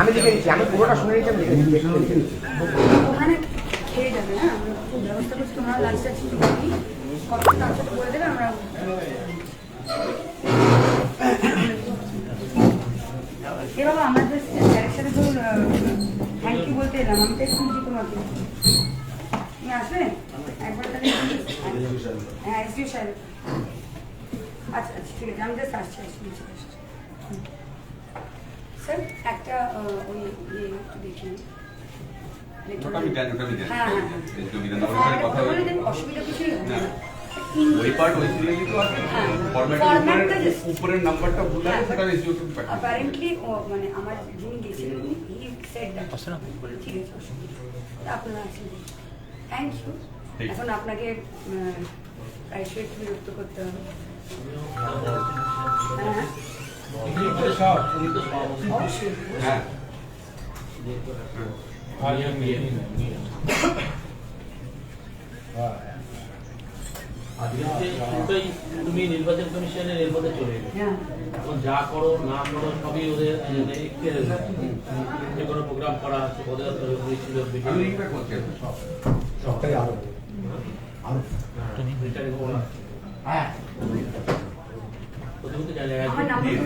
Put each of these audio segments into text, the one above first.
আমি লিখে দিচ্ছি আমি পুরোটা শুনে নিচ্ছি, আমি দিচ্ছি ওখানে খেয়ে যাবে হ্যাঁ? কত বলে দেবে, আমরা বাবা আমাদের থ্যাংক ইউ বলতে এলাম তোমাকে। তুমি আসবে? একবার তাহলে হ্যাঁ সাহেব। আচ্ছা আচ্ছা ঠিক আছে, আমি আসছি আসছি আসছি। স্যার একটা ওই ইয়ে একটু দেখি। হ্যাঁ হ্যাঁ। দেন অসুবিধা কিছুই হবে না। ওই পার্ট ওই হ্যাঁ। উপরের নাম্বারটা ভুল আছে হ্যাঁ, সেটা রেজিও টু অ্যাপারেন্টলি মানে আমার যিনি গেছিলেন হি সেড দ্যাট ঠিক আছে তা আপনারা আছেন থ্যাংক ইউ এখন আপনাকে প্রায়শই বিরক্ত করতে হবে। হ্যাঁ। নির্বাচন কমিশনের মধ্যে চলে এলে যা করো না করো সবই ওদের যে কোনো প্রোগ্রাম করা আছে ওদের ছিল সবটাই আরও আরও হ্যাঁ। হান্ড্রেড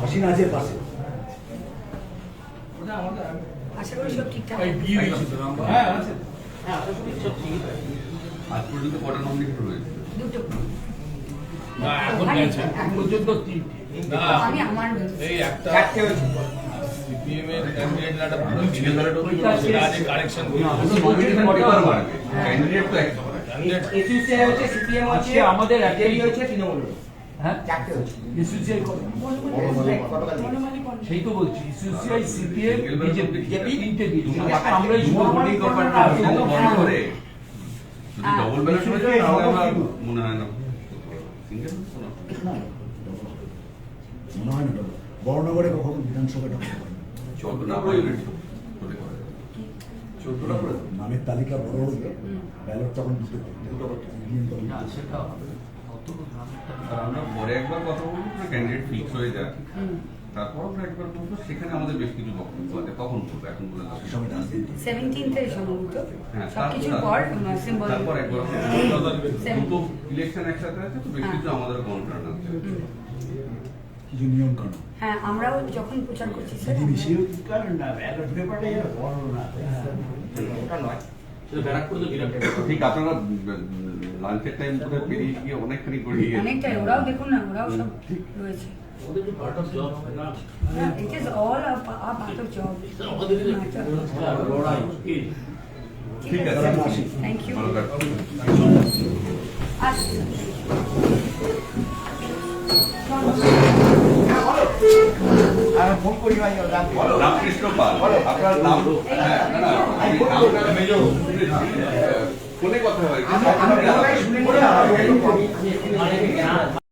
হাসিনাজের পাশে। আশা করি সব ঠিকঠাক হ্যাঁ আশা করি সব ঠিক আছে। আজ পর্যন্ত কটা নমিনেশন রয়েছে? দুটো। না এখন এখন পর্যন্ত তিনটে। না আমি আমার এই একটা চারটে হয়েছে। সিপিএম এর ক্যান্ডিডেট একটা ভালো ছিল সেটা আজকে কারেকশন নমিনেশন পেপার মারবে ক্যান্ডিডেট তো এক এসইউসিআই হচ্ছে সিপিএম হচ্ছে আমাদের একটা- হচ্ছে তৃণমূল। হ্যাঁ? চারটে হচ্ছে। ইসিসিআই সেই তো বলছি সিপিএম বিজেপি তিনটে দিয়েছে করি। যদি ডবল ব্যালেন্স হয়ে যায় তাহলে আমরা মনে হয় না। সিঙ্গেল মনে হয় না বড়নগরে কখনো। চোদ্দটা করে। চোদ্দটা করে নামের তালিকা বড় হলে। ব্যালট তখন দুটো সেটা আর আমরা পরে একবার কথা বলব ক্যান্ডিডেট ফিক্স হয়ে যাক। তারপর আমরা একবার বলব সেখানে আমাদের বেশ কিছু বক্তব্য আছে। তখন বলব? এখন বলে সেভেন্টিনথে সম্ভবত। হ্যাঁ, তারপর- পর সিম্বল তারপর একবার দুটো ইলেকশন একসাথে আছে তো বেশ কিছু আমাদের কনসার্ন আছে। কিছু নিয়ম কানুন। হ্যাঁ আমরাও যখন প্রচার করছি স্যার বিধিনিষেধ ওটা নয়। সেটা ব্যারাকপুরে তো বিরাট ঠিক আপনারা লাঞ্চের টাইম করে পেরিয়ে গিয়ে অনেকখানি গড়িয়ে গেছে। অনেকটাই ওরাও দেখুন না ওরাও সব রয়েছে। ওদের তো পার্ট অফ জব না? It is all a part of job আমাদের লড়াই ঠিক আছে থ্যাংক ইউ ভালো রামকৃষ্ণ পাল আপনার নাম হ্যাঁ। ফোনে কথা হয়